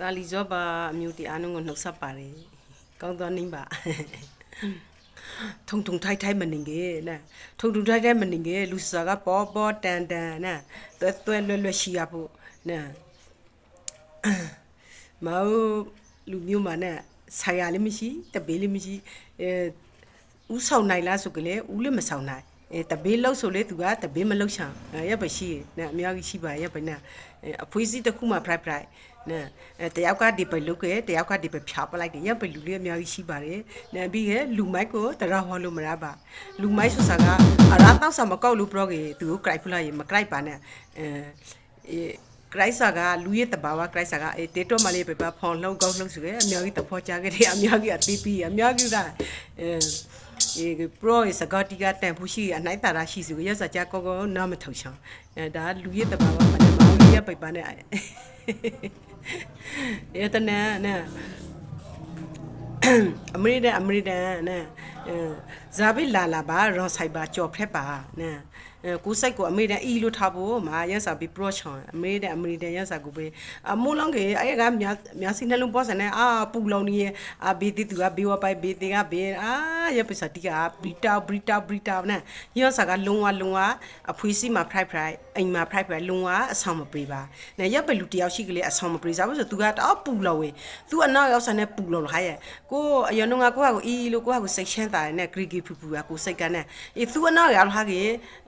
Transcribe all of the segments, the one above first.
တာလီဇောပါအမျိုးတီအားလုံးကိုနှုတ်ဆက်ပါတယ်ကောင်းသောနှင်းပါထုံထုံထိုက်ထိုက်မနေကေနာထုံထုံထိုက်ထိုက်မနေကေလူစားကပေါ်ပေါ်တန်တန်နာတွဲတွဲလွတ်လွတ်ရှိရဖို့နာမဟုတ်လူမျိုးမှာနဲ့ဆိုင်ရလည်းမရှိတပေးလည်းမရှိအဲဥဆောင်နိုင်လားဆိုကြလေဥလည်းမဆောင်နိုင် အဲတပေးလောက်ဆိုလေသူကတပေးမလောက်ချောင်ရက်ပဲရှိနေအများကြီးရှိပါရက်ပဲနာအဖွေးစီတစ်ခုမှ private private နော်အဲတယောက်ကဒီပဲလုတ်ခဲ့တယောက်ကဒီပဲဖြာပလိုက်တယ်ရပ်ပဲလူလေးအများကြီးရှိပါတယ်နံပြီးရဲ့လူမိုက်ကိုတရဟောလို့မရပါလူမိုက်ဆိုစားကအရာတောက်စာမကောက်လို့ပြောကြီးသူကို cry ဖလာရေမ cry ပါနဲ့အဲကရိုက်စာကလူရဲ့တဘာဝကရိုက်စာကအဲတေတော့မလေးပဲပါဖောင်လုံးကောက်လုံးဆိုရဲအများကြီးတဖောကြခဲ့တယ်အများကြီးအသေးပြီးအများကြီးကအဲ ဒီ pro စကတိကတန်ဖို့ရှိအနိုင်တာရရှိစုရစကြကောကောနားမထောက်ချောင်းအဲဒါလူရဲ့တဘာဝမနဲ့မောင်လေးရပိတ်ပါနဲ့ရတနာနာအမရိဒန်အမရိဒန်နာ ဇာဘိလာလာပါရောဆိုင်ပါကြော်ဖက်ပါနာကိုစိတ်ကိုအမေဒန်အီလို့ထားဖို့မာရစာပြီး pro ချွန်အမေဒန်အမေဒန်ရစာကိုပဲအမိုးလောင်းကေအဲ့ကမြမြစီနှလုံးပေါ်စနေအာပူလောင်နေအာဘေးတီသူကဘေးဝပိုက်ဘေးတီကဘေးအာရပစတိကဘရီတာဘရီတာဘရီတာနဲ့ရစာကလုံဝလုံဝအဖွေးစီမှာ pride pride အိမ်မှာ pride pride လုံဝအဆောင်မပေးပါနဲ့ရပလူတယောက်ရှိကလေးအဆောင်မပေးစားဘူးဆိုသူကတော့ပူလောင်ဝေသူအနောက်ရောက်စနေပူလောင်ခါရဲ့ကိုအရင်တော့ကကိုကကိုအီလို့ကိုကကိုစိတ်ချမ်းသာတဲ့ဂရီဂီဖူဖူကကိုစိတ်ကနဲ့အေးသူအနောက်ရောက်ဟာကေ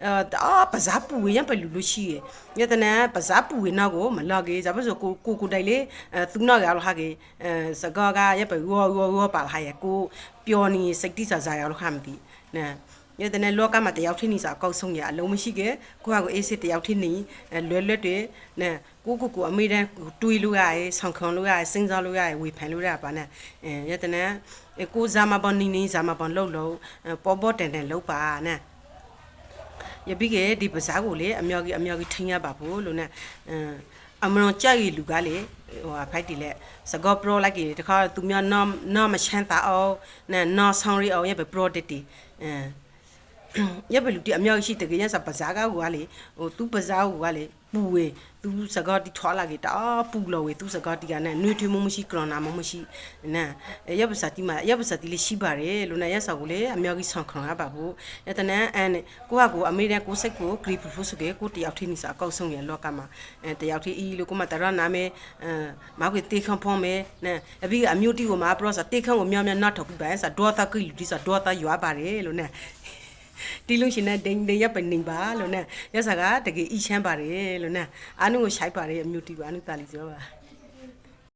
အဲအာပဇာပူဝေရပလူလို့ရှိရယတနာပဇာပူဝေနောက်ကိုမလောက်ကေဇာပဆိုကိုကိုကိုတိုက်လေအဲသူနောက်ရောက်ဟာကေအဲစကောကရပရောရောရောပါဟာရကိုပျော်နေစိတ်တိစာစာရောက်ခါမသိနဲ ရတဲ့နဲ့လောကမှာတယောက်ထင်းနေစာအကောက်ဆုံးရအလုံးမရှိခဲ့ကိုကကိုအေးစစ်တယောက်ထင်းနေလွယ်လွယ်တွေနဲ့ကိုကိုကိုအမေတန်းတွေးလို့ရတယ်ဆောင်းခွန်လို့ရတယ်စဉ်းစားလို့ရတယ်ဝေဖန်လို့ရပါနဲ့အဲရတဲ့နဲ့ကိုဇာမပေါ်နေနေဇာမပေါ်လှုပ်လို့ပေါ်ပေါ်တန်တန်လှုပ်ပါနဲ့ရပြီးကဒီပစားကိုလေအမြောက်ကြီးအမြောက်ကြီးထိန်းရပါဖို့လို့နဲ့အမလွန်ကြိုက်ရလူကလေဟိုဖိုက်တီလက်စကောပရိုလိုက်ကြီးတခါသူများနော်နော်မချမ်းသာအောင်နဲ့နော်ဆောင်ရီအောင်ရပဲပရိုတက်တီအဲ ရပဲလူတီအမြောက်ရှိတကယ်ရစပစားကကိုကလေဟိုသူပစားကိုကလေပူဝေသူစကားတီထွာလာကေတာပူလောဝေသူစကားတီကနဲ့နှွေထွေးမမရှိကရနာမမရှိနာရပစတိမရပစတိလေးရှိပါတယ်လို့နဲ့ရဆောက်ကိုလေအမြောက်ကြီးဆောင်ခံရပါဘူးယတနန်အန်ကိုကကိုအမေရိကန်ကိုစိတ်ကိုဂရီဖူဖူဆိုကေကိုတယောက်ထင်းနေစာအကောက်ဆုံးရလောကမှာအဲတယောက်ထင်းအီလို့ကိုမတရနာမဲအဲမောက်ကေတေခန့်ဖုံးမဲနဲ့အပြီးအမျိုးတီကိုမှာပရောစာတေခန့်ကိုမြောင်မြောင်နောက်ထောက်ပြီးပါစာဒေါ်တာကိလူဒီစာဒေါ်တာရွာပါတယ်လို့နဲ့ တီလုံးရှင်နဲ့ဒိန်ဒိန်ရပနေပါလို့နဲ့ရဆာကတကယ်အီချမ်းပါတယ်လို့နဲ့အားနုကိုရှိုက်ပါတယ်အမျိုးတီပါအနုတာလီပြောပါ